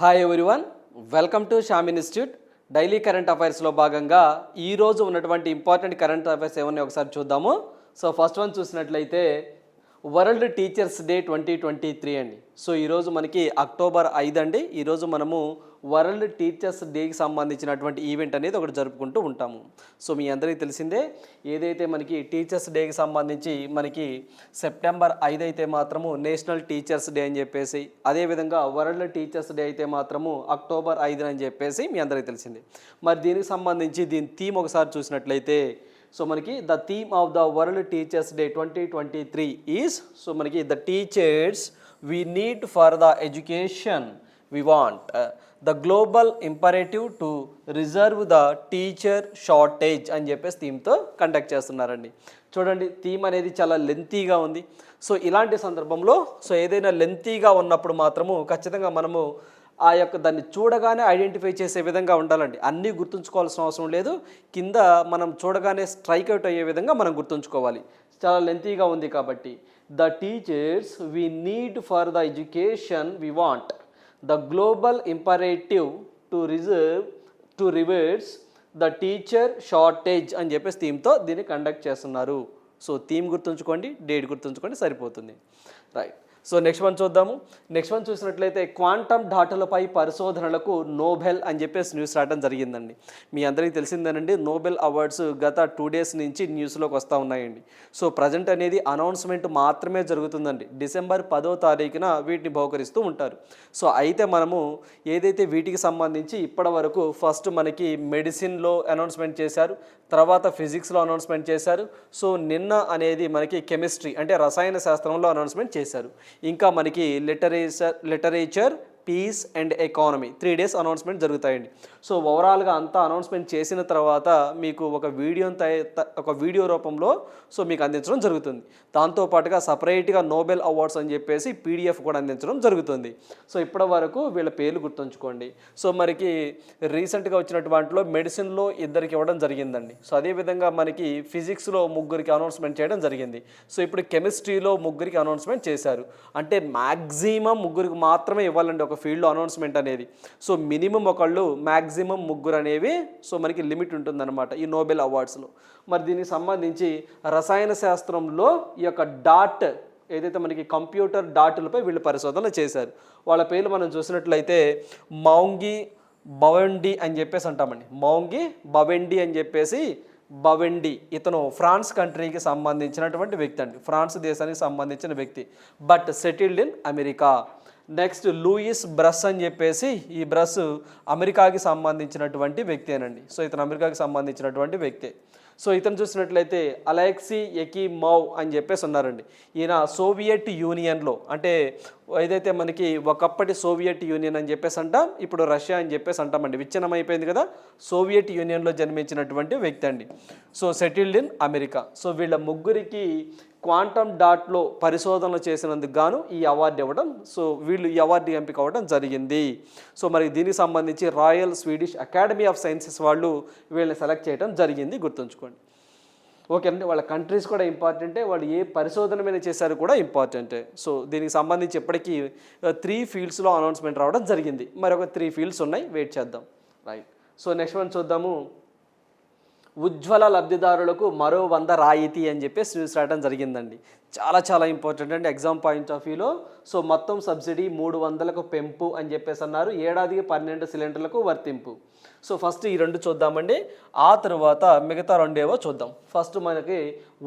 Hi everyone welcome to Shyam institute daily current అఫైర్స్లో భాగంగా ఈ రోజు ఉన్నటువంటి ఇంపార్టెంట్ కరెంట్ అఫైర్స్ ఏమన్నా ఒకసారి చూద్దాము. సో ఫస్ట్ వన్ చూసినట్లయితే world teachers day twenty twenty three అండి సో ఈరోజు మనకి అక్టోబర్ ఐదు అండి. ఈరోజు మనము వరల్డ్ టీచర్స్ డేకి సంబంధించినటువంటి ఈవెంట్ అనేది ఒకటి జరుపుకుంటూ ఉంటాము. సో మీ అందరికీ తెలిసిందే ఏదైతే మనకి టీచర్స్ డేకి సంబంధించి మనకి సెప్టెంబర్ ఐదు అయితే మాత్రము నేషనల్ టీచర్స్ డే అని చెప్పేసి అదేవిధంగా వరల్డ్ టీచర్స్ డే అయితే మాత్రము అక్టోబర్ ఐదు అని చెప్పేసి మీ అందరికీ తెలిసిందే. మరి దీనికి సంబంధించి దీని థీమ్ ఒకసారి చూసినట్లయితే సో మనకి the theme of the world teachers day twenty twenty three is so మనకి the teachers we need for the education we want the global imperative to reserve the teacher shortage అని చెప్పేసి థీమ్తో conduct చేస్తున్నారండి. చూడండి theme అనేది చాలా లెంతీగా ఉంది. So ఇలాంటి సందర్భంలో సో ఏదైనా లెంతీగా ఉన్నప్పుడు మాత్రము ఖచ్చితంగా మనము ఆ యొక్క దాన్ని చూడగానే ఐడెంటిఫై చేసే విధంగా ఉండాలండి. అన్నీ గుర్తుంచుకోవాల్సిన అవసరం లేదు. కింద మనం చూడగానే స్ట్రైక్ అవుట్ అయ్యే విధంగా మనం గుర్తుంచుకోవాలి. చాలా లెంతీగా ఉంది కాబట్టి. The teachers we need for the education we want. The global imperative to reserve to reverse the teacher shortage అని చెప్పేసి థీమ్తో దీన్ని కండక్ట్ చేస్తున్నారు. సో థీమ్ గుర్తుంచుకోండి డేట్ గుర్తుంచుకోండి సరిపోతుంది. రైట్. సో నెక్స్ట్ వన్ చూద్దాము. నెక్స్ట్ వన్ చూసినట్లయితే క్వాంటమ్ డాటాలపై పరిశోధనలకు నోబెల్ అని చెప్పేసి న్యూస్ రావడం జరిగిందండి. మీ అందరికీ తెలిసిందేనండి నోబెల్ అవార్డ్స్ గత టూ డేస్ నుంచి న్యూస్లోకి వస్తూ ఉన్నాయండి. సో ప్రజెంట్ అనేది అనౌన్స్మెంట్ మాత్రమే జరుగుతుందండి. డిసెంబర్ పదో తారీఖున వీటిని బహుకరిస్తూ ఉంటారు. సో అయితే మనము ఏదైతే వీటికి సంబంధించి ఇప్పటి వరకు ఫస్ట్ మనకి మెడిసిన్లో అనౌన్స్మెంట్ చేశారు తర్వాత ఫిజిక్స్లో అనౌన్స్మెంట్ చేశారు. సో నిన్న అనేది మనకి కెమిస్ట్రీ అంటే రసాయన శాస్త్రంలో అనౌన్స్మెంట్ చేశారు. ఇంకా మనకి literature literature peace and economy three days announcement జరుగుతాయండి. సో ఓవరాల్గా అంతా అనౌన్స్మెంట్ చేసిన తర్వాత మీకు ఒక వీడియో ఒక వీడియో రూపంలో సో మీకు అందించడం జరుగుతుంది. దాంతోపాటుగా సపరేట్గా నోబెల్ అవార్డ్స్ అని చెప్పేసి పీడిఎఫ్ కూడా అందించడం జరుగుతుంది. సో ఇప్పటి వరకు వీళ్ళ పేర్లు గుర్తుంచుకోండి. సో మనకి రీసెంట్గా వచ్చినటువంటి వాటిలో మెడిసిన్లో ఇద్దరికి ఇవ్వడం జరిగిందండి. సో అదేవిధంగా మనకి ఫిజిక్స్లో ముగ్గురికి అనౌన్స్మెంట్ చేయడం జరిగింది. సో ఇప్పుడు కెమిస్ట్రీలో ముగ్గురికి అనౌన్స్మెంట్ చేశారు. అంటే మ్యాక్సిమం ముగ్గురికి మాత్రమే ఇవ్వాలండి ఒక ఫీల్డ్లో అనౌన్స్మెంట్ అనేది. సో మినిమం ఒకళ్ళు మ్యాక్సిమం ముగ్గురు అనేవి సో మనకి లిమిట్ ఉంటుందన్నమాట ఈ నోబెల్ అవార్డ్స్లో. మరి దీనికి సంబంధించి రసాయన శాస్త్రంలో ఈ యొక్క డాట్ ఏదైతే మనకి కంప్యూటర్ డాటులపై వీళ్ళు పరిశోధన చేశారు. వాళ్ళ పేర్లు మనం చూసినట్లయితే మౌంగి బవెండి అని చెప్పేసి అంటామండి. మౌంగి బవెండి అని చెప్పేసి బవెండి ఇతను ఫ్రాన్స్ కంట్రీకి సంబంధించినటువంటి వ్యక్తి అండి. ఫ్రాన్స్ దేశానికి సంబంధించిన వ్యక్తి. But settled in America. Next Louis Brus అని చెప్పేసి ఈ బ్రస్ అమెరికాకి సంబంధించినటువంటి వ్యక్తేనండి సో ఇతను అమెరికాకి సంబంధించినటువంటి వ్యక్తే. సో ఇతను చూసినట్లయితే అలెక్సీ ఎకీ మౌ అని చెప్పేసి ఉన్నారండి. ఈయన సోవియట్ యూనియన్లో అంటే ఏదైతే మనకి ఒకప్పటి సోవియట్ యూనియన్ అని చెప్పేసి అంటాం ఇప్పుడు రష్యా అని చెప్పేసి అంటామండి. విచ్ఛిన్నం అయిపోయింది కదా? సోవియట్ యూనియన్లో జన్మించినటువంటి వ్యక్తి అండి. So settled in America. So వీళ్ళ ముగ్గురికి క్వాంటమ్ డాట్లో పరిశోధనలు చేసినందుకు గాను ఈ అవార్డు ఇవ్వడం సో వీళ్ళు ఈ అవార్డు ఎంపిక అవ్వడం జరిగింది. సో మరి దీనికి సంబంధించి royal Swedish academy of sciences వాళ్ళు వీళ్ళని సెలెక్ట్ చేయడం జరిగింది గుర్తుంచుకోండి. ఓకే అండి వాళ్ళ కంట్రీస్ కూడా ఇంపార్టెంటే వాళ్ళు ఏ పరిశోధన మీద చేశారు కూడా ఇంపార్టెంటే. సో దీనికి సంబంధించి ఇప్పటికీ త్రీ ఫీల్డ్స్లో అనౌన్స్మెంట్ రావడం జరిగింది. మరి ఒక త్రీ ఫీల్డ్స్ ఉన్నాయి వెయిట్ చేద్దాం. రైట్ సో నెక్స్ట్ వన్ చూద్దాము. ఉజ్వల లబ్ధిదారులకు మరో వంద రాయితీ అని చెప్పేసి న్యూస్ రావడం జరిగిందండి. చాలా చాలా ఇంపార్టెంట్ అండి. ఎగ్జామ్ పాయింట్ ఆఫ్ వ్యూలో సో మొత్తం సబ్సిడీ మూడు వందలకు పెంపు అని చెప్పేసి అన్నారు. ఏడాదికి పన్నెండు సిలిండర్లకు వర్తింపు. సో ఫస్ట్ ఈ రెండు చూద్దామండి. ఆ తర్వాత మిగతా రెండేవో చూద్దాం. ఫస్ట్ మనకి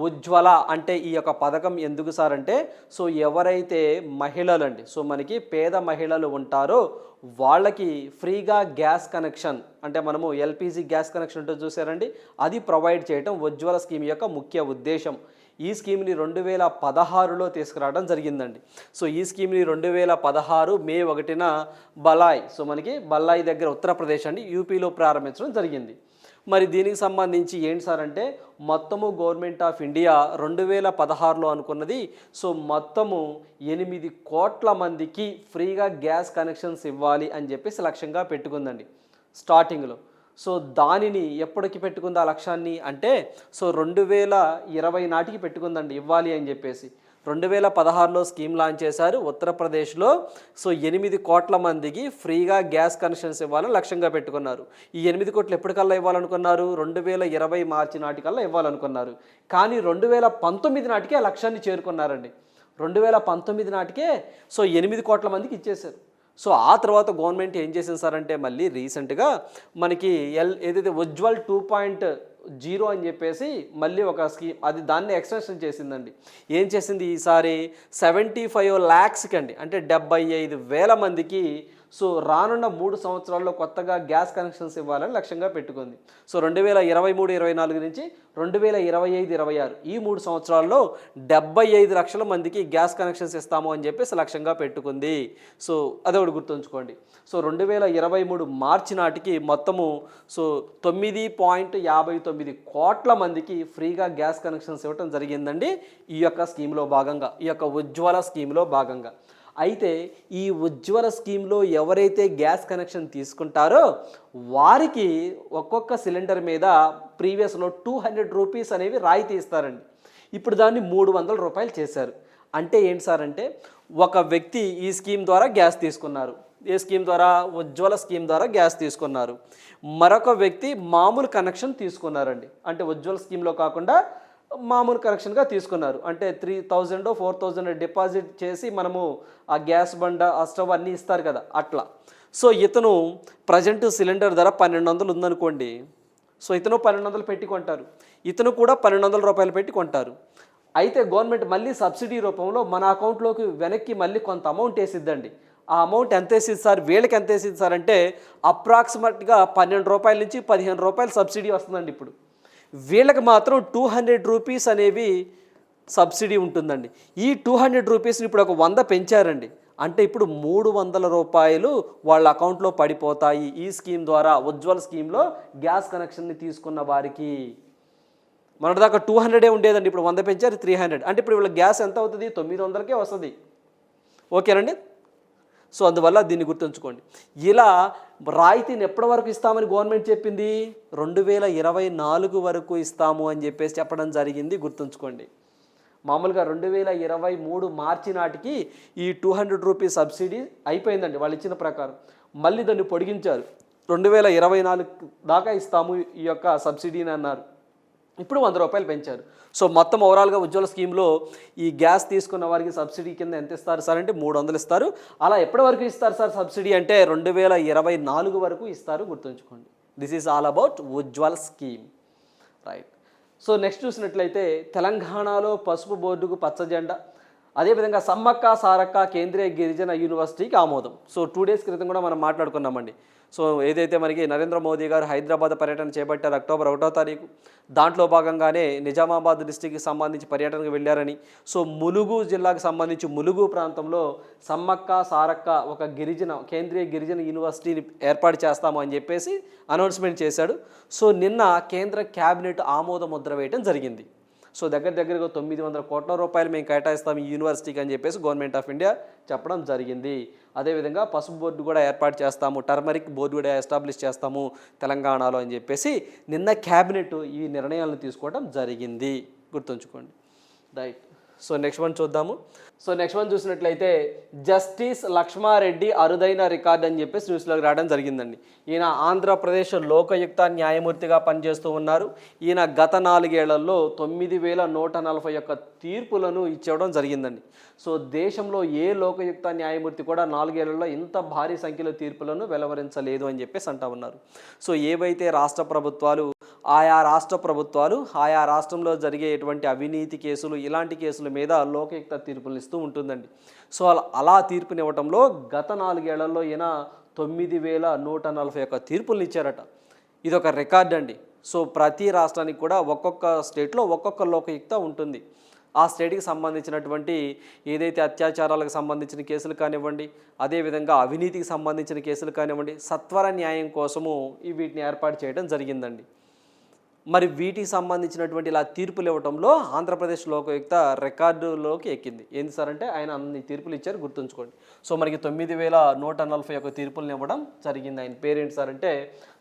ఉజ్వల అంటే ఈ యొక్క పథకం ఎందుకు సార్ అంటే సో ఎవరైతే మహిళలు అండి సో మనకి పేద మహిళలు ఉంటారో వాళ్ళకి ఫ్రీగా గ్యాస్ కనెక్షన్ అంటే మనము ఎల్పిజి గ్యాస్ కనెక్షన్ ఉంటుంది చూసారండి. అది ప్రొవైడ్ చేయడం ఉజ్వల స్కీమ్ యొక్క ముఖ్య ఉద్దేశం. ఈ స్కీమ్ని రెండు వేల పదహారులో తీసుకురావడం జరిగిందండి. సో ఈ స్కీమ్ని రెండు వేల పదహారు మే ఒకటిన బలాయ్ సో మనకి బలాయ్ దగ్గర ఉత్తరప్రదేశ్ అండి యూపీలో ప్రారంభించడం జరిగింది. మరి దీనికి సంబంధించి ఏంటి సార్ అంటే మొత్తము గవర్నమెంట్ ఆఫ్ ఇండియా రెండు వేల పదహారులో అనుకున్నది సో మొత్తము ఎనిమిది కోట్ల మందికి ఫ్రీగా గ్యాస్ కనెక్షన్స్ ఇవ్వాలి అని చెప్పేసి లక్ష్యంగా పెట్టుకుందండి స్టార్టింగ్లో. సో దానిని ఎప్పటికి పెట్టుకుంది ఆ లక్ష్యాన్ని అంటే సో రెండు వేల ఇరవై నాటికి పెట్టుకుందండి ఇవ్వాలి అని చెప్పేసి. రెండు వేల పదహారులో స్కీమ్ లాంచ్ చేశారు ఉత్తరప్రదేశ్లో. సో ఎనిమిది కోట్ల మందికి ఫ్రీగా గ్యాస్ కనెక్షన్స్ ఇవ్వాలని లక్ష్యంగా పెట్టుకున్నారు. ఈ ఎనిమిది కోట్లు ఎప్పటికల్లా ఇవ్వాలనుకున్నారు? రెండు వేల ఇరవై మార్చి నాటికల్లా ఇవ్వాలనుకున్నారు. కానీ రెండు వేల పంతొమ్మిది నాటికే ఆ లక్ష్యాన్ని చేరుకున్నారండి. రెండు వేల పంతొమ్మిది నాటికే సో ఎనిమిది కోట్ల మందికి ఇచ్చేశారు. సో ఆ తర్వాత గవర్నమెంట్ ఏం చేసింది సార్ అంటే మళ్ళీ రీసెంట్గా మనకి ఎల్ ఏదైతే ఉజ్వల్ టూ పాయింట్ జీరో అని చెప్పేసి మళ్ళీ ఒక స్కీమ్ అది దాన్ని ఎక్స్టెన్షన్ చేసిందండి. ఏం చేసింది ఈసారి? సెవెంటీ ఫైవ్ ల్యాక్స్కి అండి అంటే డెబ్బై ఐదు వేల మందికి సో రానున్న మూడు సంవత్సరాల్లో కొత్తగా గ్యాస్ కనెక్షన్స్ ఇవ్వాలని లక్ష్యంగా పెట్టుకుంది. సో రెండు వేల ఇరవై మూడు ఇరవై నాలుగు నుంచి రెండు వేల ఇరవై ఐదు ఇరవై ఆరు ఈ మూడు సంవత్సరాల్లో డెబ్బై ఐదు లక్షల మందికి గ్యాస్ కనెక్షన్స్ ఇస్తాము అని చెప్పేసి లక్ష్యంగా పెట్టుకుంది. సో అదొకటి గుర్తుంచుకోండి. సో రెండు వేల ఇరవై మూడు మార్చి నాటికి మొత్తము సో తొమ్మిది పాయింట్ యాభై తొమ్మిది కోట్ల మందికి ఫ్రీగా గ్యాస్ కనెక్షన్స్ ఇవ్వడం జరిగిందండి. ఈ యొక్క స్కీమ్లో భాగంగా ఈ యొక్క ఉజ్వల స్కీమ్లో భాగంగా. అయితే ఈ ఉజ్వల స్కీమ్లో ఎవరైతే గ్యాస్ కనెక్షన్ తీసుకుంటారో వారికి ఒక్కొక్క సిలిండర్ మీద ప్రీవియస్లో టూ హండ్రెడ్ రూపీస్ అనేవి రాయితీ ఇస్తారండి. ఇప్పుడు దాన్ని మూడు వందల రూపాయలు చేశారు. అంటే ఏంటి సార్ అంటే ఒక వ్యక్తి ఈ స్కీమ్ ద్వారా గ్యాస్ తీసుకున్నారు. ఏ స్కీమ్ ద్వారా ఉజ్వల స్కీమ్ ద్వారా గ్యాస్ తీసుకున్నారు. మరొక వ్యక్తి మామూలు కనెక్షన్ తీసుకున్నారండి. అంటే ఉజ్వల స్కీమ్లో కాకుండా మామూలు కనెక్షన్గా తీసుకున్నారు. అంటే three thousand four thousand deposit చేసి మనము ఆ గ్యాస్ బండ ఆ స్టవ్ అన్నీ ఇస్తారు కదా అట్లా. సో ఇతను ప్రజెంట్ సిలిండర్ ధర పన్నెండు వందలు ఉందనుకోండి. సో ఇతను పన్నెండు వందలు పెట్టి కొంటారు. ఇతను కూడా పన్నెండు వందల రూపాయలు పెట్టి కొంటారు. అయితే గవర్నమెంట్ మళ్ళీ సబ్సిడీ రూపంలో మన అకౌంట్లోకి వెనక్కి మళ్ళీ కొంత అమౌంట్ వేసిద్దండి. ఆ అమౌంట్ ఎంత వేసింది సార్? వీళ్ళకి ఎంత వేసింది సార్? అంటే అప్రాక్సిమేట్గా పన్నెండు రూపాయల నుంచి పదిహేను రూపాయలు సబ్సిడీ వస్తుందండి ఇప్పుడు. వీళ్ళకి మాత్రం టూ హండ్రెడ్ రూపీస్ అనేవి సబ్సిడీ ఉంటుందండి. ఈ టూ హండ్రెడ్ రూపీస్ని ఇప్పుడు ఒక వంద పెంచారండి. అంటే ఇప్పుడు మూడు వందల రూపాయలు వాళ్ళ అకౌంట్లో పడిపోతాయి. ఈ స్కీమ్ ద్వారా ఉజ్వల్ స్కీమ్లో గ్యాస్ కనెక్షన్ని తీసుకున్న వారికి దాకా టూ హండ్రెడే ఉండేదండి. ఇప్పుడు వంద పెంచారు త్రీ హండ్రెడ్. అంటే ఇప్పుడు వీళ్ళ గ్యాస్ ఎంత అవుతుంది? తొమ్మిది వందలకే వస్తుంది. ఓకేనండి? సో అందువల్ల దీన్ని గుర్తుంచుకోండి. ఇలా రాయితీని ఎప్పటి వరకు ఇస్తామని గవర్నమెంట్ చెప్పింది? రెండు వేల ఇరవై నాలుగు వరకు ఇస్తాము అని చెప్పేసి చెప్పడం జరిగింది. గుర్తుంచుకోండి. మామూలుగా రెండు వేల ఇరవై మూడు మార్చి నాటికి ఈ టూ హండ్రెడ్ రూపీస్ సబ్సిడీ అయిపోయిందండి వాళ్ళు ఇచ్చిన ప్రకారం. మళ్ళీ దాన్ని పొడిగించారు. రెండు వేల ఇరవై నాలుగు దాకా ఇస్తాము ఈ యొక్క సబ్సిడీని అన్నారు. ఇప్పుడు వంద రూపాయలు పెంచారు. సో మొత్తం ఓవరాల్గా ఉజ్వల స్కీమ్లో ఈ గ్యాస్ తీసుకున్న వారికి సబ్సిడీ కింద ఎంత ఇస్తారు సార్ అంటే మూడు వందలు ఇస్తారు. అలా ఎప్పటి వరకు ఇస్తారు సార్ సబ్సిడీ అంటే రెండు వేల ఇరవై నాలుగు వరకు ఇస్తారు గుర్తుంచుకోండి. This is all about Ujjwal scheme. Right so next చూసినట్లయితే తెలంగాణలో పసుపు బోర్డుకు పచ్చ జెండా. అదేవిధంగా సమ్మక్క సారక్క కేంద్రీయ గిరిజన యూనివర్సిటీకి ఆమోదం. సో టూ డేస్ క్రితం కూడా మనం మాట్లాడుకున్నామండి. సో ఏదైతే మనకి నరేంద్ర మోదీ గారు హైదరాబాద్ పర్యటన చేపట్టారు అక్టోబర్ ఒకటో తారీఖు దాంట్లో భాగంగానే నిజామాబాద్ డిస్టిక్కి సంబంధించి పర్యటనకు వెళ్ళారని. సో ములుగు జిల్లాకు సంబంధించి ములుగు ప్రాంతంలో సమ్మక్క సారక్క ఒక గిరిజన కేంద్రీయ గిరిజన యూనివర్సిటీని ఏర్పాటు చేస్తాము అని చెప్పేసి అనౌన్స్మెంట్ చేశాడు. సో నిన్న కేంద్ర క్యాబినెట్ ఆమోద ముద్ర వేయడం జరిగింది. సో దగ్గర దగ్గరగా తొమ్మిది వందల కోట్ల రూపాయలు మేము కేటాయిస్తాం ఈ యూనివర్సిటీకి అని చెప్పేసి గవర్నమెంట్ ఆఫ్ ఇండియా చెప్పడం జరిగింది. అదేవిధంగా పసుపు బోర్డు కూడా ఏర్పాటు చేస్తాము టర్మరిక్ బోర్డు కూడా ఎస్టాబ్లిష్ చేస్తాము తెలంగాణలో అని చెప్పేసి నిన్న క్యాబినెట్ ఈ నిర్ణయాలను తీసుకోవడం జరిగింది. గుర్తుంచుకోండి. రైట్. సో నెక్స్ట్ వన్ చూద్దాము. సో నెక్స్ట్ వన్ చూసినట్లయితే జస్టిస్ లక్ష్మారెడ్డి అరుదైన రికార్డ్ అని చెప్పేసి న్యూస్లోకి రావడం జరిగిందండి. ఈయన ఆంధ్రప్రదేశ్ లోకయుక్త న్యాయమూర్తిగా పనిచేస్తూ ఉన్నారు. ఈయన గత నాలుగేళ్ళలో తొమ్మిది వేల నూట నలభై ఒక్క తీర్పులను ఇచ్చేవడం జరిగిందండి. సో దేశంలో ఏ లోకయుక్త న్యాయమూర్తి కూడా నాలుగేళ్ళలో ఇంత భారీ సంఖ్యలో తీర్పులను వెలువరించలేదు అని చెప్పేసి అంటా ఉన్నారు. సో ఏవైతే రాష్ట్ర ప్రభుత్వాలు ఆయా రాష్ట్ర ప్రభుత్వాలు ఆయా రాష్ట్రంలో జరిగేటువంటి అవినీతి కేసులు ఇలాంటి కేసుల మీద లోకయుక్త తీర్పులు ఇస్తూ ఉంటుందండి. సో అలా అలా తీర్పునివ్వటంలో గత నాలుగేళ్ళలో ఈయన తొమ్మిది వేల నూట నలభై ఒక్క తీర్పులను ఇచ్చారట. ఇది ఒక రికార్డ్ అండి. సో ప్రతి రాష్ట్రానికి కూడా ఒక్కొక్క స్టేట్లో ఒక్కొక్క లోకయుక్త ఉంటుంది. ఆ స్టేట్కి సంబంధించినటువంటి ఏదైతే అత్యాచారాలకు సంబంధించిన కేసులు కానివ్వండి అదేవిధంగా అవినీతికి సంబంధించిన కేసులు కానివ్వండి సత్వర న్యాయం కోసము ఈ వీటిని ఏర్పాటు చేయడం జరిగిందండి. మరి వీటికి సంబంధించినటువంటి ఇలా తీర్పులు ఇవ్వడంలో ఆంధ్రప్రదేశ్ లోకయుక్త రికార్డులోకి ఎక్కింది. ఏంది సార్ అంటే ఆయన అన్ని తీర్పులు ఇచ్చారు గుర్తుంచుకోండి. సో మనకి తొమ్మిది వేల నూట నలభై ఒక తీర్పులను ఇవ్వడం జరిగింది. ఆయన పేరేంటి సార్ అంటే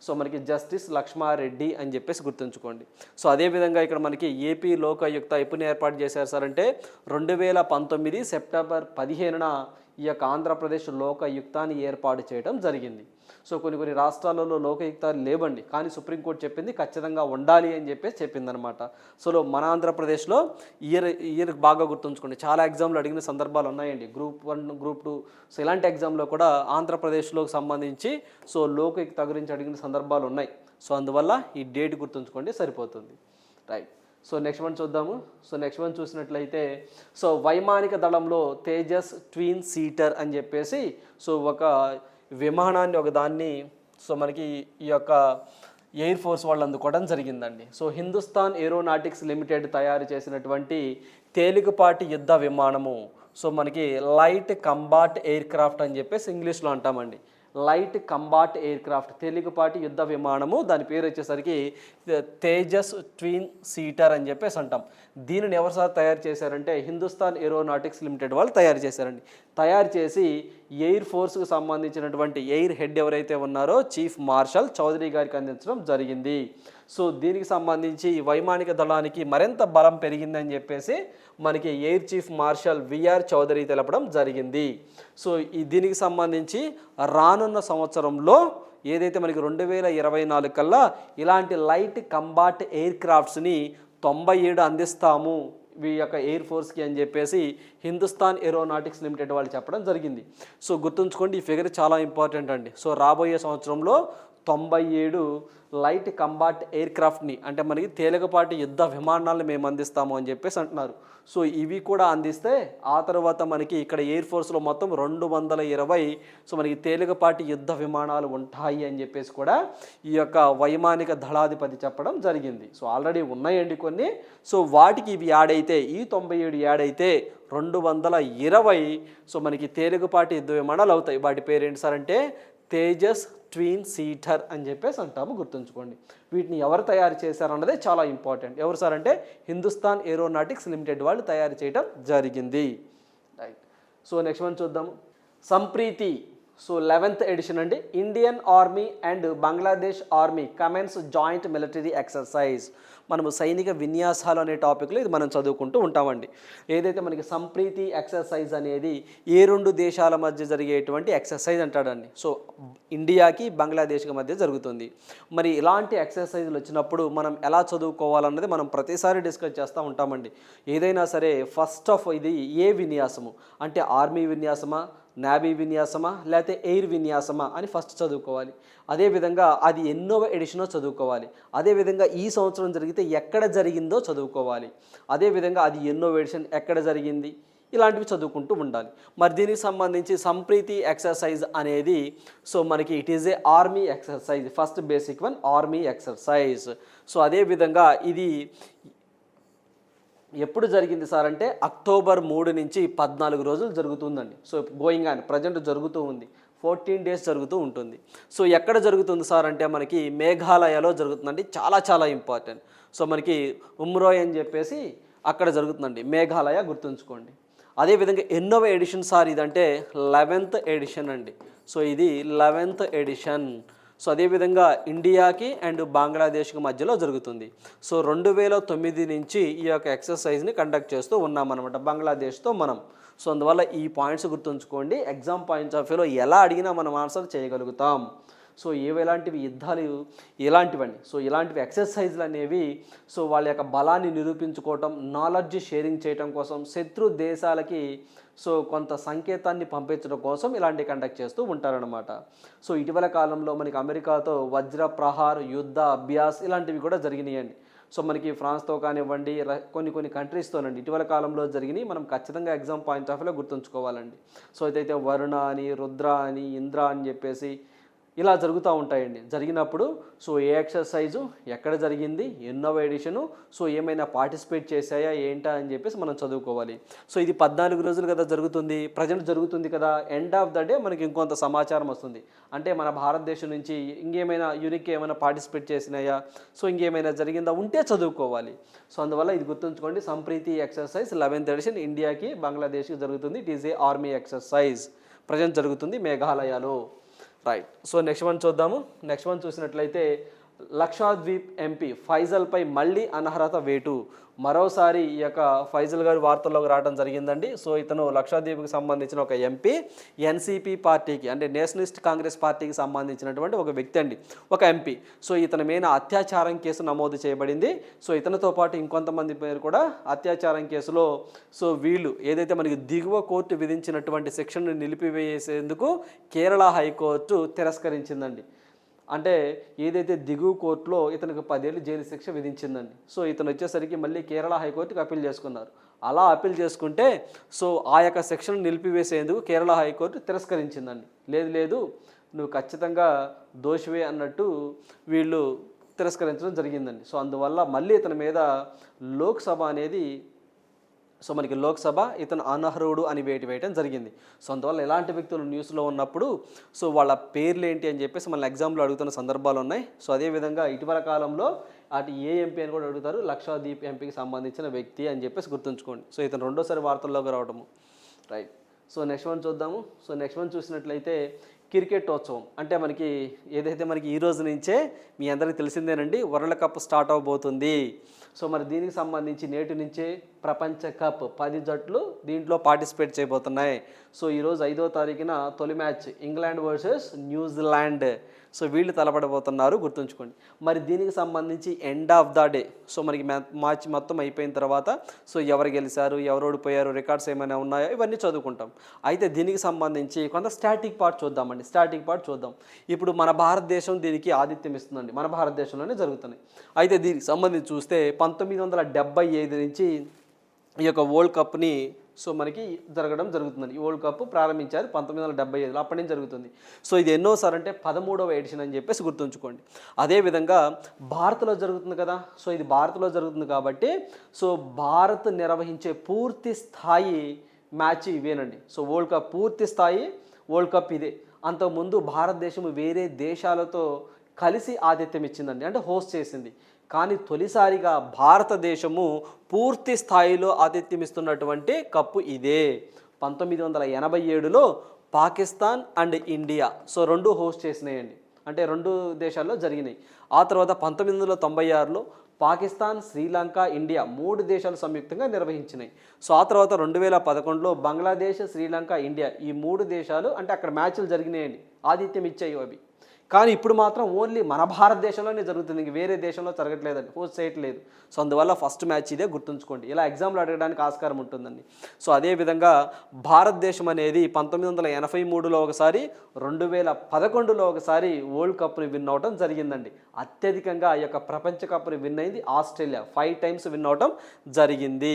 సో మనకి జస్టిస్ లక్ష్మారెడ్డి అని చెప్పేసి గుర్తుంచుకోండి. సో అదేవిధంగా ఇక్కడ మనకి ఏపీ లోకాయుక్త ఎప్పుడు ఏర్పాటు చేశారు సార్ అంటే రెండు వేల పంతొమ్మిది సెప్టెంబర్ పదిహేనున ఈ యొక్క ఆంధ్రప్రదేశ్ లోకయుక్తాన్ని ఏర్పాటు చేయడం జరిగింది. సో కొన్ని కొన్ని రాష్ట్రాలలో లోకయుక్తాలు లేవండి. కానీ సుప్రీంకోర్టు చెప్పింది ఖచ్చితంగా ఉండాలి అని చెప్పేసి చెప్పిందనమాట సో మన ఆంధ్రప్రదేశ్లో ఇయర్ ఇయర్ బాగా గుర్తుంచుకోండి. చాలా ఎగ్జామ్లు అడిగిన సందర్భాలు ఉన్నాయండి. Group one group two. So ఇలాంటి ఎగ్జామ్లో కూడా ఆంధ్రప్రదేశ్లో సంబంధించి సో లోకయుక్త గురించి అడిగిన సందర్భాలు ఉన్నాయి. సో అందువల్ల ఈ డేట్ గుర్తుంచుకోండి సరిపోతుంది. రైట్. సో నెక్స్ట్ వన్ చూద్దాము. సో నెక్స్ట్ వన్ చూసినట్లయితే సో వైమానిక దళంలో తేజస్ ట్వీన్ సీటర్ అని చెప్పేసి సో ఒక విమానాన్ని ఒకదాన్ని సో మనకి ఈ యొక్క ఎయిర్ ఫోర్స్ వాళ్ళు అందుకోవడం జరిగిందండి. సో హిందుస్థాన్ ఏరోనాటిక్స్ లిమిటెడ్ తయారు చేసినటువంటి తేలికపాటి యుద్ధ విమానము సో మనకి లైట్ కంబాట్ ఎయిర్ క్రాఫ్ట్ అని చెప్పేసి ఇంగ్లీష్లో అంటామండి. లైట్ కంబాట్ ఎయిర్ క్రాఫ్ట్ తేలికపాటి యుద్ధ విమానము. దాని పేరు వచ్చేసరికి తేజస్ ట్వీన్ సీటర్ అని చెప్పేసి అంటాం. దీనిని ఎవరిసారి తయారు చేశారంటే హిందుస్థాన్ ఏరోనాటిక్స్ లిమిటెడ్ వాళ్ళు తయారు చేశారండి. తయారు చేసి ఎయిర్ ఫోర్స్కు సంబంధించినటువంటి ఎయిర్ హెడ్ ఎవరైతే ఉన్నారో చీఫ్ మార్షల్ చౌదరి గారికి అందించడం జరిగింది. సో దీనికి సంబంధించి వైమానిక దళానికి మరింత బలం పెరిగిందని చెప్పేసి మనకి air chief marshal V R Chaudhari తెలపడం జరిగింది. సో ఈ దీనికి సంబంధించి రానున్న సంవత్సరంలో ఏదైతే మనకి రెండు వేల ఇరవై నాలుగు కల్లా ఇలాంటి లైట్ కంబాట్ ఎయిర్ క్రాఫ్ట్స్ని తొంభై ఏడు అందిస్తాము ఈ యొక్క ఎయిర్ ఫోర్స్కి అని చెప్పేసి హిందుస్థాన్ ఏరోనాటిక్స్ లిమిటెడ్ వాళ్ళు చెప్పడం జరిగింది. సో గుర్తుంచుకోండి ఈ ఫిగర్ చాలా ఇంపార్టెంట్ అండి. సో రాబోయే సంవత్సరంలో తొంభై ఏడు లైట్ కంబాట్ ఎయిర్ క్రాఫ్ట్ని అంటే మనకి తేలికపాటి యుద్ధ విమానాలను మేము అందిస్తాము అని చెప్పేసి అంటున్నారు. సో ఇవి కూడా అందిస్తే ఆ తర్వాత మనకి ఇక్కడ ఎయిర్ ఫోర్స్లో మొత్తం రెండు వందల ఇరవై సో మనకి తేలికపాటి యుద్ధ విమానాలు ఉంటాయి అని చెప్పేసి కూడా ఈ యొక్క వైమానిక దళాధిపతి చెప్పడం జరిగింది. సో ఆల్రెడీ ఉన్నాయండి కొన్ని. సో వాటికి ఇవి యాడ్ అయితే ఈ తొంభై ఏడు యాడ్ అయితే రెండు వందల ఇరవై సో మనకి తేలికపాటి యుద్ధ విమానాలు అవుతాయి. వాటి పేరు ఏంటి సార్ అంటే తేజస్ ట్వీన్ సీటర్ అని చెప్పేసి అంటాము గుర్తుంచుకోండి. వీటిని ఎవరు తయారు చేశారన్నదే చాలా ఇంపార్టెంట్. ఎవరు సార్ అంటే హిందుస్థాన్ ఏరోనాటిక్స్ లిమిటెడ్ వాళ్ళు తయారు చేయడం జరిగింది. రైట్. సో నెక్స్ట్ వన్ చూద్దాము సంప్రీతి. సో లెవెన్త్ ఎడిషన్ అండి. Indian army and Bangladesh army commences joint military exercise. మనము సైనిక విన్యాసాలు అనే టాపిక్లో ఇది మనం చదువుకుంటూ ఉంటామండి. ఏదైతే మనకి సంప్రీతి ఎక్సర్సైజ్ అనేది ఏ రెండు దేశాల మధ్య జరిగేటువంటి ఎక్సర్సైజ్ అంటాడండి. సో ఇండియాకి బంగ్లాదేశ్కి మధ్య జరుగుతుంది. మరి ఇలాంటి ఎక్సర్సైజ్లు వచ్చినప్పుడు మనం ఎలా చదువుకోవాలన్నది మనం ప్రతిసారి డిస్కస్ చేస్తూ ఉంటామండి. ఏదైనా సరే ఫస్ట్ ఆఫ్ ఇది ఏ విన్యాసము? అంటే ఆర్మీ విన్యాసమా? నాబీ విన్యాసమా లేకపోతే ఎయిర్ విన్యాసమా అని ఫస్ట్ చదువుకోవాలి. అదేవిధంగా అది ఎన్నో ఎడిషనో చదువుకోవాలి. అదేవిధంగా ఈ సంవత్సరం జరిగితే ఎక్కడ జరిగిందో చదువుకోవాలి. అదేవిధంగా అది ఎన్నో ఎడిషన్ ఎక్కడ జరిగింది ఇలాంటివి చదువుకుంటూ ఉండాలి. మరి దీనికి సంబంధించి సంప్రీతి ఎక్సర్సైజ్ అనేది సో మనకి it is a army exercise first basic one army exercise so అదేవిధంగా ఇది ఎప్పుడు జరిగింది సార్ అంటే అక్టోబర్ మూడు నుంచి పద్నాలుగు రోజులు జరుగుతుందండి. సో గోయింగ్ ఆన్ ప్రజెంట్ జరుగుతూ ఉంది. ఫోర్టీన్ డేస్ జరుగుతూ ఉంటుంది. సో ఎక్కడ జరుగుతుంది సార్ అంటే మనకి మేఘాలయలో జరుగుతుందండి. చాలా చాలా ఇంపార్టెంట్ సో మనకి ఉమ్రోయ్ అని చెప్పేసి అక్కడ జరుగుతుందండి. మేఘాలయ గుర్తుంచుకోండి. అదేవిధంగా ఎన్నో ఎడిషన్ సార్ ఇదంటే లెవెన్త్ ఎడిషన్ అండి. సో ఇది లెవెన్త్ ఎడిషన్ సో అదేవిధంగా ఇండియాకి అండ్ బంగ్లాదేశ్కి మధ్యలో జరుగుతుంది. సో రెండు వేల తొమ్మిది నుంచి ఈ యొక్క ఎక్సర్సైజ్ని కండక్ట్ చేస్తూ ఉన్నామన్నమాట బంగ్లాదేశ్తో మనం. సో అందువల్ల ఈ పాయింట్స్ గుర్తుంచుకోండి. ఎగ్జామ్ పాయింట్స్ ఆఫ్ వ్యూలో ఎలా అడిగినా మనం ఆన్సర్ చేయగలుగుతాం. సో ఏవి ఎలాంటివి యుద్ధాలు ఇలాంటివండి సో ఇలాంటివి ఎక్సర్సైజ్లు అనేవి సో వాళ్ళ యొక్క బలాన్ని నిరూపించుకోవటం నాలెడ్జ్ షేరింగ్ చేయటం కోసం శత్రు దేశాలకి సో కొంత సంకేతాన్ని పంపించడం కోసం ఇలాంటి కండక్ట్ చేస్తూ ఉంటారనమాట సో ఇటీవల కాలంలో మనకి అమెరికాతో వజ్ర ప్రహార్ యుద్ధ అభ్యాస్ ఇలాంటివి కూడా జరిగినాయండి. సో మనకి ఫ్రాన్స్తో కానివ్వండి కొన్ని కొన్ని కంట్రీస్తోనండి ఇటీవల కాలంలో జరిగినాయి మనం ఖచ్చితంగా ఎగ్జామ్ పాయింట్ ఆఫ్ వ్యూలో గుర్తుంచుకోవాలండి. సో అయితే వరుణ అని రుద్ర అని ఇంద్ర అని చెప్పేసి ఇలా జరుగుతూ ఉంటాయండి. జరిగినప్పుడు సో ఏ ఎక్సర్సైజు ఎక్కడ జరిగింది ఎన్నో ఎడిషను సో ఏమైనా పార్టిసిపేట్ చేశాయా ఏంటా అని చెప్పేసి మనం చదువుకోవాలి. సో ఇది పద్నాలుగు రోజులు కదా జరుగుతుంది ప్రజెంట్ జరుగుతుంది కదా ఎండ్ ఆఫ్ ద డే మనకి ఇంకొంత సమాచారం వస్తుంది. అంటే మన భారతదేశం నుంచి ఇంకేమైనా యూనిక్ ఏమైనా పార్టిసిపేట్ చేసినాయా సో ఇంకేమైనా జరిగిందా ఉంటే చదువుకోవాలి. సో అందువల్ల ఇది గుర్తుంచుకోండి సంప్రీతి ఎక్సర్సైజ్ లెవెన్త్ ఎడిషన్ ఇండియాకి బంగ్లాదేశ్కి జరుగుతుంది. It is a army exercise present జరుగుతుంది మేఘాలయలో. రైట్ సో నెక్స్ట్ వన్ చూద్దాము. నెక్స్ట్ వన్ చూసినట్లయితే లక్షాద్వీప్ ఎంపీ ఫైజల్పై మళ్ళీ అనర్హత వేటు. మరోసారి ఈ యొక్క ఫైజల్ గారి వార్తల్లోకి రావడం జరిగిందండి. సో ఇతను లక్షాద్వీప్కి సంబంధించిన ఒక ఎంపీ ఎన్సీపీ పార్టీకి అంటే నేషనలిస్ట్ కాంగ్రెస్ పార్టీకి సంబంధించినటువంటి ఒక వ్యక్తి అండి ఒక ఎంపీ. సో ఇతని మీద అత్యాచారం కేసు నమోదు చేయబడింది. సో ఇతనితో పాటు ఇంకొంతమంది పేరు కూడా అత్యాచారం కేసులో సో వీళ్ళు ఏదైతే మనకి దిగువ కోర్టు విధించినటువంటి శిక్షను నిలిపివేసేందుకు కేరళ హైకోర్టు తిరస్కరించిందండి. అంటే ఏదైతే దిగువ కోర్టులో ఇతనికి పదేళ్ళు జైలు శిక్ష విధించిందండి. సో ఇతను వచ్చేసరికి మళ్ళీ కేరళ హైకోర్టుకి అప్పీల్ చేసుకున్నారు. అలా అప్పీల్ చేసుకుంటే సో ఆ యొక్క శిక్షను నిలిపివేసేందుకు కేరళ హైకోర్టు తిరస్కరించిందండి. లేదు లేదు నువ్వు ఖచ్చితంగా దోషివే అన్నట్టు వీళ్ళు తిరస్కరించడం జరిగిందండి. సో అందువల్ల మళ్ళీ ఇతని మీద లోక్సభ అనేది సో మనకి లోక్సభ ఇతను అనర్హుడు అని వేటి వేయటం జరిగింది. సో అందువల్ల ఎలాంటి వ్యక్తులు న్యూస్లో ఉన్నప్పుడు సో వాళ్ళ పేర్లు ఏంటి అని చెప్పేసి మన ఎగ్జామ్లో అడుగుతున్న సందర్భాలు ఉన్నాయి. సో అదేవిధంగా ఇటీవల కాలంలో అటు ఏ ఎంపీ అని కూడా అడుగుతారు లక్షాదీప్ ఎంపీకి సంబంధించిన వ్యక్తి అని చెప్పేసి గుర్తుంచుకోండి. సో ఇతను రెండోసారి వార్తల్లోకి రావడము రైట్. సో నెక్స్ట్ వన్ చూద్దాము. సో నెక్స్ట్ వన్ చూసినట్లయితే క్రికెట్ ఉత్సవం అంటే మనకి ఏదైతే మనకి ఈ రోజు నుంచే మీ అందరికీ తెలిసిందేనండి వరల్డ్ కప్ స్టార్ట్ అవబోతుంది. సో మరి దీనికి సంబంధించి నేటి నుంచే ప్రపంచ కప్ పది జట్లు దీంట్లో పార్టిసిపేట్ చేయబోతున్నాయి. సో ఈరోజు ఐదో తారీఖున తొలి match England versus New Zealand. So వీళ్ళు తలపడబోతున్నారు గుర్తుంచుకోండి. మరి దీనికి సంబంధించి end of the day so మనకి మ్యాచ్ మొత్తం అయిపోయిన తర్వాత సో ఎవరు గెలిచారు ఎవరు ఓడిపోయారు రికార్డ్స్ ఏమైనా ఉన్నాయో ఇవన్నీ చదువుకుంటాం. అయితే దీనికి సంబంధించి కొంత స్టాటిక్ పార్ట్ చూద్దామండి. స్టాటిక్ పార్ట్ చూద్దాం. ఇప్పుడు మన భారతదేశం దీనికి ఆతిథ్యం ఇస్తుందండి. మన భారతదేశంలోనే జరుగుతున్నాయి. అయితే దీనికి సంబంధించి చూస్తే పంతొమ్మిది వందల డెబ్బై ఐదు నుంచి ఈ యొక్క వరల్డ్ కప్ని సో మనకి జరగడం జరుగుతుందండి. ఈ వరల్డ్ కప్ ప్రారంభించారు పంతొమ్మిది వందల డెబ్బై ఐదులో అప్పటి నుంచి జరుగుతుంది. సో ఇది ఎన్నోసారి అంటే పదమూడవ ఎడిషన్ అని చెప్పేసి గుర్తుంచుకోండి. అదేవిధంగా భారత్లో జరుగుతుంది కదా సో ఇది భారత్లో జరుగుతుంది కాబట్టి సో భారత్ నిర్వహించే పూర్తి స్థాయి మ్యాచ్ ఇవేనండి. సో వరల్డ్ కప్ పూర్తి స్థాయి వరల్డ్ కప్ ఇదే. అంతకుముందు భారతదేశం వేరే దేశాలతో కలిసి ఆతిథ్యం ఇచ్చిందండి అంటే హోస్ట్ చేసింది. కానీ తొలిసారిగా భారతదేశము పూర్తి స్థాయిలో ఆతిథ్యం ఇస్తున్నటువంటి కప్పు ఇదే. పంతొమ్మిది వందల ఎనభై ఏడులో పాకిస్తాన్ అండ్ ఇండియా. సో రెండు హోస్ట్ చేసినాయండి. అంటే రెండు దేశాల్లో జరిగినాయి. ఆ తర్వాత పంతొమ్మిది వందల తొంభై ఆరులో పాకిస్తాన్ శ్రీలంక ఇండియా మూడు దేశాలు సంయుక్తంగా నిర్వహించినాయి. సో ఆ తర్వాత రెండు వేల పదకొండులో బంగ్లాదేశ్ శ్రీలంక ఇండియా ఈ మూడు దేశాలు అంటే అక్కడ మ్యాచ్లు జరిగినాయండి. ఆతిథ్యం ఇచ్చాయి అవి. కానీ ఇప్పుడు మాత్రం ఓన్లీ మన భారతదేశంలోనే జరుగుతుంది. ఇంక వేరే దేశంలో జరగట్లేదండి. హోస్ట్ చేయట్లేదు సో అందువల్ల ఫస్ట్ మ్యాచ్ ఇదే గుర్తుంచుకోండి. ఇలా ఎగ్జామ్లు అడగడానికి ఆస్కారం ఉంటుందండి. సో అదేవిధంగా భారతదేశం అనేది పంతొమ్మిది వందల ఎనభై మూడులో ఒకసారి రెండు వేల పదకొండులో ఒకసారి వరల్డ్ కప్ని విన్ అవడం జరిగిందండి. అత్యధికంగా ఈ యొక్క ప్రపంచ కప్ని విన్ అయింది ఆస్ట్రేలియా. ఫైవ్ టైమ్స్ విన్ అవడం జరిగింది.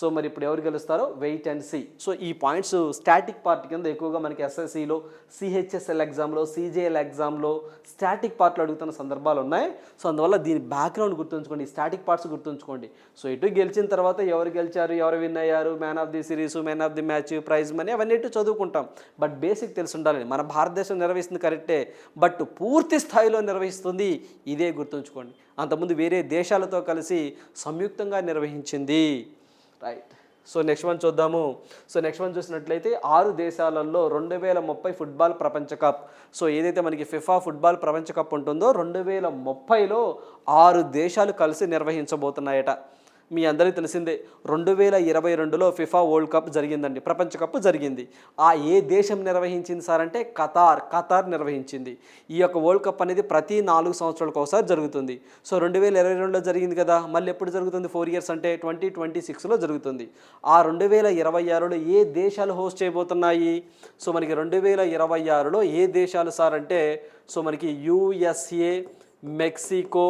సో మరి ఇప్పుడు ఎవరు గెలుస్తారో? Wait and see. సో ఈ పాయింట్స్ స్టాటిక్ పార్ట్ కింద ఎక్కువగా మనకి ఎస్ఎస్సిలో సిహెచ్ఎస్ఎల్ ఎగ్జామ్లో సిజేఎల్ ఎగ్జామ్లో స్టాటిక్ పార్ట్లు అడుగుతున్న సందర్భాలు ఉన్నాయి. సో అందువల్ల దీని బ్యాక్గ్రౌండ్ గుర్తుంచుకోండి స్టాటిక్ పార్ట్స్ గుర్తుంచుకోండి. సో ఇటు గెలిచిన తర్వాత ఎవరు గెలిచారు ఎవరు విన్ అయ్యారు man of the series man of the match prize money అవన్నీ ఇటు చదువుకుంటాం. బట్ బేసిక్ తెలిసి ఉండాలని మన భారతదేశం నిర్వహిస్తుంది కరెక్టే బట్ పూర్తి స్థాయిలో నిర్వహిస్తుంది ఇదే గుర్తుంచుకోండి. అంతకుముందు వేరే దేశాలతో కలిసి సంయుక్తంగా నిర్వహించింది. రైట్ సో నెక్స్ట్ వన్ చూద్దాము. సో నెక్స్ట్ వన్ చూసినట్లయితే ఆరు దేశాలలో రెండు వేల ముప్పై ఫుట్బాల్ ప్రపంచ కప్. సో ఏదైతే మనకి ఫిఫా ఫుట్బాల్ ప్రపంచ కప్ ఉంటుందో రెండు వేల ముప్పైలో ఆరు దేశాలు కలిసి నిర్వహించబోతున్నాయట. మీ అందరికీ తెలిసిందే రెండు వేల ఇరవై రెండులో ఫిఫా వరల్డ్ కప్ జరిగిందండి ప్రపంచ కప్ జరిగింది. ఆ ఏ దేశం నిర్వహించింది సార్ అంటే ఖతార్ ఖతార్ నిర్వహించింది. ఈ యొక్క వరల్డ్ కప్ అనేది ప్రతి నాలుగు సంవత్సరాలకు ఒకసారి జరుగుతుంది. సో రెండు వేల ఇరవై రెండులో జరిగింది కదా మళ్ళీ ఎప్పుడు జరుగుతుంది? ఫోర్ ఇయర్స్ అంటే ట్వంటీ ట్వంటీ సిక్స్లో జరుగుతుంది. ఆ రెండు వేల ఇరవై ఆరులో ఏ దేశాలు హోస్ట్ చేయబోతున్నాయి? సో మనకి రెండు వేల ఇరవై ఆరులో ఏ దేశాలు సార్ అంటే సో మనకి USA Mexico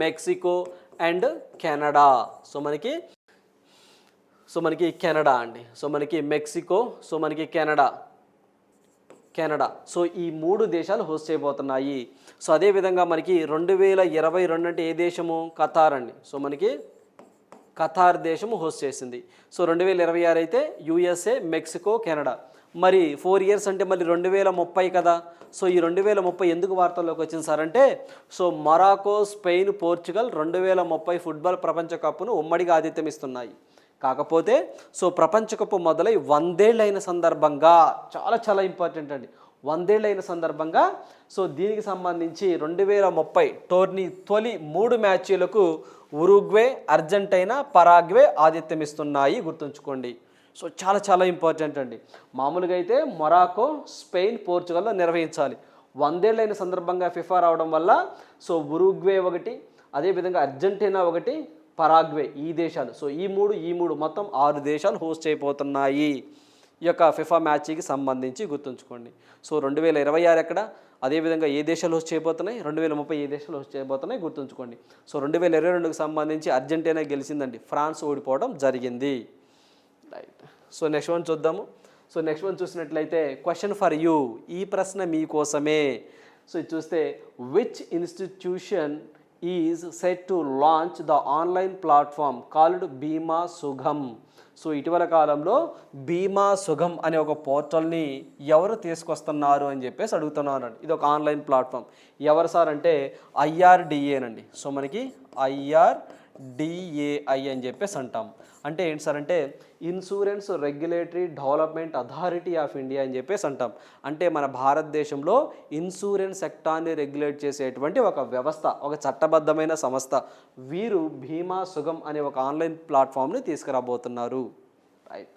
Mexico and Canada. So మనకి సో మనకి కెనడా అండి. సో మనకి మెక్సికో సో మనకి కెనడా. కెనడా. సో ఈ మూడు దేశాలు హోస్ట్ చేయబోతున్నాయి. సో అదేవిధంగా మనకి రెండు వేల ఇరవై రెండు అంటే ఏ దేశము? ఖతార్ అండి. సో మనకి ఖతార్ దేశము హోస్ట్ చేసింది. సో రెండు వేల ఇరవై ఆరు అయితే యూఎస్ఏ మెక్సికో కెనడా మరి ఫోర్ ఇయర్స్ అంటే మళ్ళీ రెండు వేల ముప్పై కదా. సో ఈ రెండు వేల ముప్పై ఎందుకు వార్తల్లోకి వచ్చింది సార్ అంటే సో మొరాకో స్పెయిన్ పోర్చుగల్ రెండు వేల ముప్పై ఫుట్బాల్ ప్రపంచ కప్ను ఉమ్మడిగా ఆతిథ్యం ఇస్తున్నాయి. కాకపోతే సో ప్రపంచ కప్పు మొదలై వందేళ్ళైన సందర్భంగా చాలా చాలా ఇంపార్టెంట్ అండి. వందేళ్ళైన సందర్భంగా సో దీనికి సంబంధించి రెండు వేల ముప్పై టోర్నీ తొలి మూడు మ్యాచ్లకు ఉరుగ్వే అర్జెంటైనా పరాగ్వే ఆతిథ్యం ఇస్తున్నాయి. గుర్తుంచుకోండి. సో చాలా చాలా ఇంపార్టెంట్ అండి. మామూలుగా అయితే మొరాకో స్పెయిన్ పోర్చుగల్లో నిర్వహించాలి. వందేళ్ళైన సందర్భంగా ఫిఫా రావడం వల్ల సో ఉరుగ్వే ఒకటి అదేవిధంగా అర్జెంటీనా ఒకటి పరాగ్వే ఈ దేశాలు. సో ఈ మూడు ఈ మూడు మొత్తం ఆరు దేశాలు హోస్ట్ అయిపోతున్నాయి. ఈ యొక్క ఫిఫా మ్యాచ్కి సంబంధించి గుర్తుంచుకోండి. సో రెండు వేల ఇరవై ఆరు ఎక్కడ? అదేవిధంగా ఏ దేశాలు హోస్ట్ చేయబోతున్నాయి? రెండు వేల ముప్పై ఏ దేశాలు హోస్ట్ చేయబోతున్నాయి? గుర్తుంచుకోండి. సో రెండు వేల ఇరవై రెండుకి సంబంధించి అర్జెంటీనా గెలిచిందండి. ఫ్రాన్స్ ఓడిపోవడం జరిగింది. సో నెక్స్ట్ వన్ చూద్దాము. సో నెక్స్ట్ వన్ చూసినట్లయితే క్వశ్చన్ ఫర్ యూ ఈ ప్రశ్న మీకోసమే సో ఇది చూస్తే which institution is set to launch the online platform called Bima Sugam so ఇటీవల కాలంలో బీమా సుగం అనే ఒక పోర్టల్ని ఎవరు తీసుకొస్తున్నారు అని చెప్పేసి అడుగుతున్నాను ఇది ఒక ఆన్లైన్ ప్లాట్ఫామ్ ఎవరు సార్ అంటే ఐఆర్డిఏనండి సో మనకి ఐఆర్ డిఏఐ అని చెప్పేసి అంటాం. అంటే ఏంటి సార్ అంటే insurance regulatory development authority of India అని చెప్పేసి అంటాం. అంటే మన భారతదేశంలో ఇన్సూరెన్స్ సెక్టార్ని రెగ్యులేట్ చేసేటువంటి ఒక వ్యవస్థ ఒక చట్టబద్ధమైన సంస్థ. వీరు భీమా సుగం అనే ఒక ఆన్లైన్ ప్లాట్ఫామ్ని తీసుకురాబోతున్నారు. రైట్.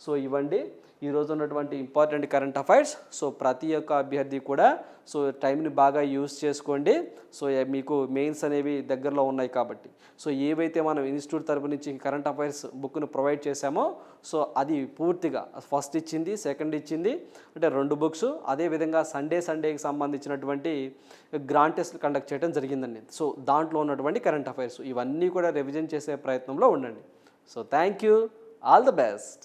సో ఇవ్వండి. ఈరోజు ఉన్నటువంటి ఇంపార్టెంట్ కరెంట్ అఫైర్స్ సో ప్రతి ఒక్క అభ్యర్థి కూడా సో టైంని బాగా యూస్ చేసుకోండి. సో మీకు మెయిన్స్ అనేవి దగ్గరలో ఉన్నాయి కాబట్టి. సో ఏవైతే మనం ఇన్స్టిట్యూట్ తరపు నుంచి కరెంట్ అఫైర్స్ బుక్ను ప్రొవైడ్ చేశామో సో అది పూర్తిగా ఫస్ట్ ఇచ్చింది సెకండ్ ఇచ్చింది అంటే రెండు బుక్స్ అదేవిధంగా సండే సండేకి సంబంధించినటువంటి గ్రాండ్ టెస్ట్ కండక్ట్ చేయడం జరిగిందండి. సో దాంట్లో ఉన్నటువంటి కరెంట్ అఫైర్స్ ఇవన్నీ కూడా రివిజన్ చేసే ప్రయత్నంలో ఉండండి. So thank you all the best